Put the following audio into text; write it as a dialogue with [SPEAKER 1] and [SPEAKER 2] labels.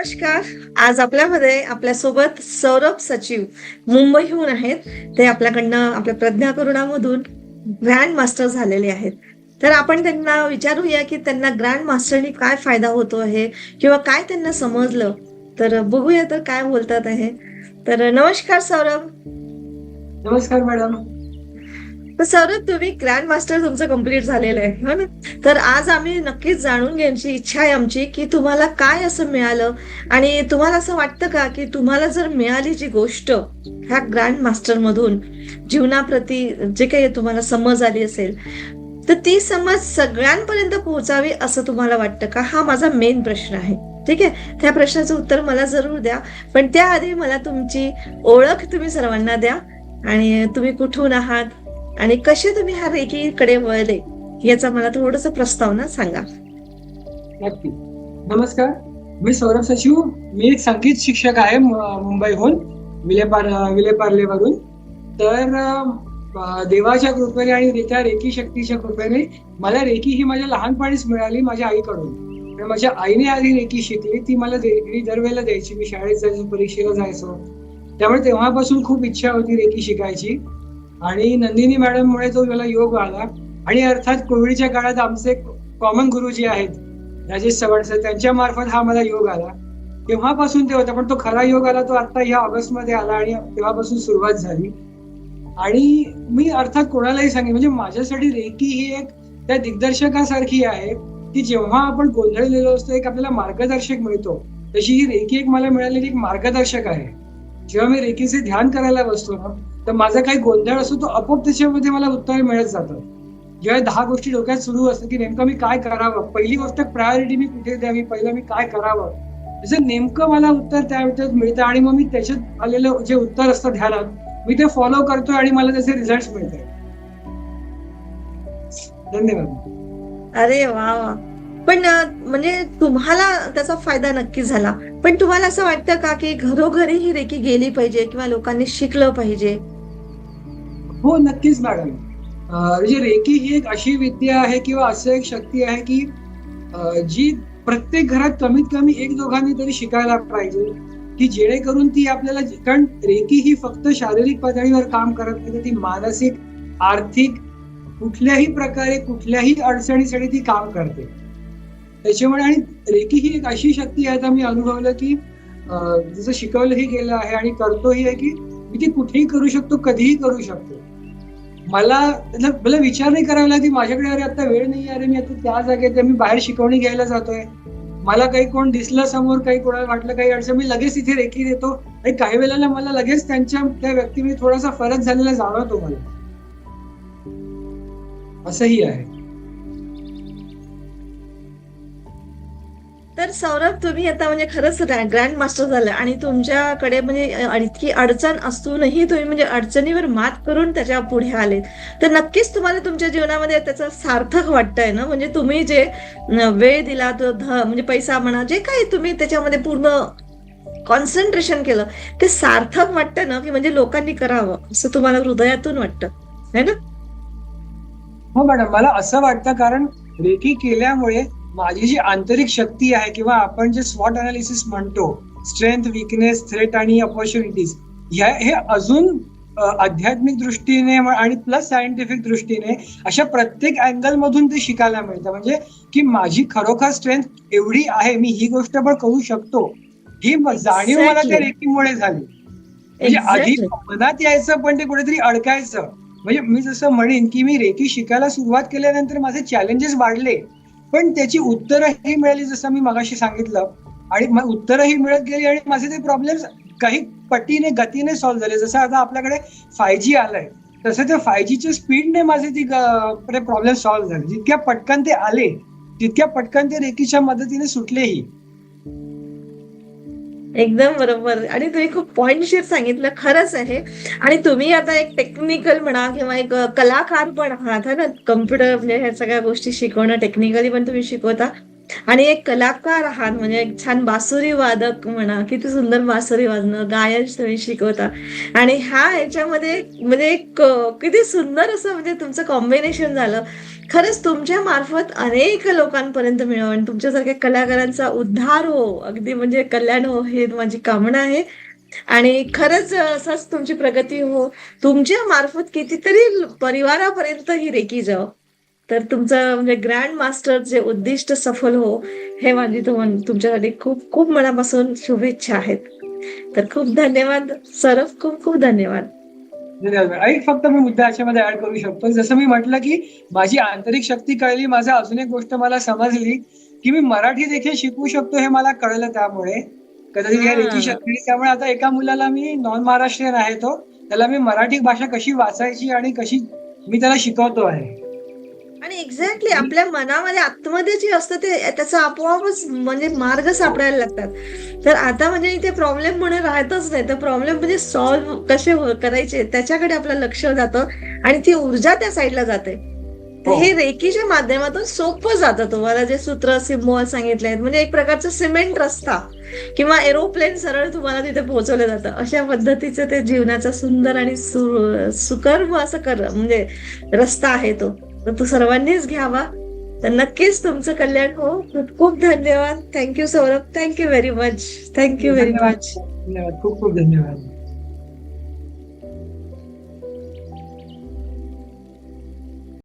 [SPEAKER 1] नमस्कार. आज आपल्यामध्ये आपल्यासोबत सौरभ सचिव मुंबईहून आहेत. ते आपल्याकडनं आपल्या प्रज्ञा करुणामधून ग्रँड मास्टर झालेले आहेत. तर आपण त्यांना विचारूया की त्यांना ग्रँड मास्टरनी काय फायदा होतो आहे किंवा काय त्यांना समजलं? तर बघूया तर काय बोलतात आहे. तर नमस्कार सौरभ.
[SPEAKER 2] नमस्कार मॅडम.
[SPEAKER 1] तर सौरभ तुम्ही ग्रँड मास्टर तुमचं कंप्लीट झालेलं आहे हो ना? तर आज आम्ही नक्कीच जाणून घ्यायची इच्छा आहे आमची की तुम्हाला काय असं मिळालं? आणि तुम्हाला असं वाटतं का की तुम्हाला जर मिळाली जी गोष्ट ह्या ग्रँड मास्टर मधून जीवनाप्रती जे काही तुम्हाला समज आली असेल तर ती समज सगळ्यांपर्यंत पोहोचावी असं तुम्हाला वाटतं का? हा माझा मेन प्रश्न आहे. ठीक आहे? त्या प्रश्नाचं उत्तर मला जरूर द्या. पण त्याआधी मला तुमची ओळख तुम्ही सर्वांना द्या. आणि तुम्ही कुठून आहात? आणि कसे तुम्ही ह्या रेकीकडे वळले याचा मला थोडस प्रस्तावना सांगा.
[SPEAKER 2] नक्की. नमस्कार. मी सौरभ सचिव. मी एक संगीत शिक्षक आहे मुंबईहून विलेपार विलेपार्लेवरून. तर देवाच्या कृपेने आणि त्या रेकी शक्तीच्या कृपेने मला रेकी ही माझ्या लहानपणीच मिळाली माझ्या आईकडून. तर माझ्या आईने आधी रेकी शिकली ती मला दरवेळेला द्यायची. मी शाळेत जायचो परीक्षेला जायचो. त्यामुळे तेव्हापासून खूप इच्छा होती रेकी शिकायची. आणि नंदिनी मॅडम मुळे तो मला योग आला आणि अर्थात कोविडच्या काळात आमचे कॉमन गुरुजी आहेत राजेश चव्हाण सर त्यांच्या मार्फत हा मला योग आला. तेव्हापासून ते होता पण तो खरा योग आला तो आता ह्या ऑगस्टमध्ये आला आणि तेव्हापासून सुरुवात झाली. आणि मी अर्थात कोणालाही सांगेन म्हणजे माझ्यासाठी रेकी ही एक त्या दिग्दर्शकासारखी आहे की जेव्हा आपण गोंधळलेलो असतो एक आपल्याला मार्गदर्शक मिळतो. तशी ही रेकी एक मला मिळालेली एक मार्गदर्शक आहे. जेव्हा मी रेकीचे ध्यान करायला बसतो ना तर माझा काही गोंधळ असतो तो आपोआप त्याच्यामध्ये मला उत्तर मिळत जातं. जेव्हा दहा गोष्टी डोक्यात सुरू असतात की नेमकं मी काय करावं पहिली गोष्ट प्रायोरिटी मी कुठे द्यावी पहिलं मी काय करावं त्याचं नेमकं मला उत्तर त्या वेळेत मिळतं आणि मग मी त्याच्यात आलेलं जे उत्तर असतं ध्यानात मी ते फॉलो करतोय आणि मला त्याचे रिझल्ट मिळतात. धन्यवाद.
[SPEAKER 1] अरे वा वा. पण म्हणजे तुम्हाला त्याचा फायदा नक्की झाला. पण तुम्हाला असं वाटतं का की घरोघरी ही रेकी गेली पाहिजे किंवा लोकांनी शिकलं पाहिजे?
[SPEAKER 2] हो नक्कीच मॅडम. म्हणजे रेकी ही एक अशी विद्या आहे किंवा असं एक शक्ती आहे की जी प्रत्येक घरात कमीत कमी एक दोघांनी तरी शिकायला पाहिजे. की जेणेकरून ती आपल्याला कारण रेकी ही फक्त शारीरिक पातळीवर काम करत नाही ती मानसिक आर्थिक कुठल्याही प्रकारे कुठल्याही अडचणीसाठी ती काम करते. त्याच्यामुळे आणि रेकी ही एक अशी शक्ती आहे आता मी अनुभवलं की जसं शिकवलंही गेलं आहे आणि करतोही आहे की मी ती कुठेही करू शकतो कधीही करू शकतो. मला मला विचार नाही करावा लागत की माझ्याकडे अरे आता वेळ नाही अरे मी आता त्या जागेत मी बाहेर शिकवणी घ्यायला जातोय. मला काही कोण दिसलं समोर काही कोणाला वाटलं काही अडचण मी लगेच इथे रेखी देतो. आणि काही वेळेला मला लगेच त्यांच्या त्या व्यक्तीमध्ये थोडासा फरक झालेला जाणवतो मला. असंही आहे.
[SPEAKER 1] तर सौरभ तुम्ही आता म्हणजे खरंच ग्रँड मास्टर झालं आणि तुमच्याकडे म्हणजे इतकी अडचण असूनही तुम्ही म्हणजे अडचणीवर मात करून त्याच्या पुढे आलेत. तर नक्कीच तुम्हाला तुमच्या जीवनामध्ये त्याचा सार्थक वाटतंय ना? म्हणजे तुम्ही जे वेळ दिला तो ध म्हणजे पैसा म्हणा जे काही तुम्ही त्याच्यामध्ये पूर्ण कॉन्सन्ट्रेशन केलं ते सार्थक वाटतं ना? की म्हणजे लोकांनी करावं असं तुम्हाला हृदयातून वाटतं. है ना?
[SPEAKER 2] हो मॅडम. मला असं वाटतं कारण रेकी केल्यामुळे माझी जी आंतरिक शक्ती आहे किंवा आपण जे स्वॉट अनालिसिस म्हणतो स्ट्रेंथ विकनेस थ्रेट आणि ऑपॉर्च्युनिटीज ह्या हे अजून आध्यात्मिक दृष्टीने आणि प्लस सायंटिफिक दृष्टीने अशा प्रत्येक अँगल मधून ते शिकायला मिळतं. म्हणजे की माझी खरोखर स्ट्रेंथ एवढी आहे मी ही गोष्ट पण करू शकतो. ही जाणीव मला त्या. रेकीमुळे झाली. म्हणजे आधी. मनात यायचं पण ते कुठेतरी अडकायचं. म्हणजे मी जसं म्हणेन की मी रेकी शिकायला सुरुवात केल्यानंतर माझे चॅलेंजेस वाढले. पण त्याची उत्तरही मिळाली जसं मी मगाशी सांगितलं. आणि उत्तरही मिळत गेली आणि माझे ते प्रॉब्लेम काही पटीने गतीने सॉल्व्ह झाले. जसं आता आपल्याकडे फाय जी आलंय तसं त्या फाय जीच्या स्पीडने माझे ती प्रॉब्लेम सॉल्व्ह झाले. जितक्या पटकन ते आले तितक्या पटकन ते रेकीच्या मदतीने सुटलेही.
[SPEAKER 1] एकदम बरोबर. आणि तुम्ही खूप पॉइंटशीर सांगितलं खरंच आहे. आणि तुम्ही आता एक टेक्निकल म्हणा किंवा एक कलाकार पण आहात ना? कम्प्युटर म्हणजे ह्या सगळ्या गोष्टी शिकवणं टेक्निकली पण तुम्ही शिकवता. आणि एक कलाकार आहात म्हणजे एक छान बासुरी वादक म्हणा किती सुंदर बासुरी वाजणं गायन तुम्ही शिकवता. आणि ह्या याच्यामध्ये म्हणजे एक किती सुंदर असं म्हणजे तुमचं कॉम्बिनेशन झालं. खरंच तुमच्या मार्फत अनेक लोकांपर्यंत मिळावं आणि तुमच्यासारख्या कलाकारांचा उद्धार हो. अगदी म्हणजे कल्याण हो हे माझी कामना आहे. आणि खरंच असंच तुमची प्रगती हो. तुमच्या मार्फत कितीतरी परिवारापर्यंत ही रेकी जाओ तर तुमचं म्हणजे ग्रँड मास्टर जे उद्दिष्ट सफल हो हे माझी तुमच्यासाठी खूप खूप मनापासून शुभेच्छा आहेत. तर खूप धन्यवाद. सरफ खूप खूप धन्यवाद.
[SPEAKER 2] एक फक्त मी मुद्दा याच्यामध्ये ऍड करू शकतो. जसं मी म्हटलं की माझी आंतरिक शक्ती कळली माझं अजून एक गोष्ट मला समजली की मी मराठी देखील शिकू शकतो हे मला कळलं त्यामुळे. कदाचित या. रेकी शक्ती त्यामुळे आता एका मुलाला मी नॉन महाराष्ट्रीयन आहे तो. त्याला मी मराठी भाषा कशी वाचायची आणि कशी मी त्याला शिकवतो आहे?
[SPEAKER 1] आणि एक्झॅक्टली आपल्या मनामध्ये आतमध्ये जे असतं ते त्याचा आपोआपच म्हणजे मार्ग सापडायला लागतात. तर आता म्हणजे इथे प्रॉब्लेम म्हणून राहतच नाही. तर प्रॉब्लेम म्हणजे सॉल्व्ह कसे हो- करायचे त्याच्याकडे आपलं लक्ष जातं आणि ती ऊर्जा त्या साईडला जाते.
[SPEAKER 2] हो.
[SPEAKER 1] हे. रेकीच्या माध्यमातून सोपं जातं. तुम्हाला जे सूत्र सिम्बॉल सांगितले आहेत म्हणजे एक प्रकारचं सिमेंट रस्ता किंवा एरोप्लेन सरळ तुम्हाला तिथे पोहोचवलं जातं. अशा पद्धतीचं ते जीवनाचा सुंदर आणि सुकर्म असं कर म्हणजे रस्ता आहे तो. तर तो सर्वांनीच घ्यावा. तर नक्कीच तुमचं कल्याण हो. खूप खूप धन्यवाद. Thank you Saurabh. Thank you very much thank you very much
[SPEAKER 2] धन्यवाद. खूप खूप धन्यवाद.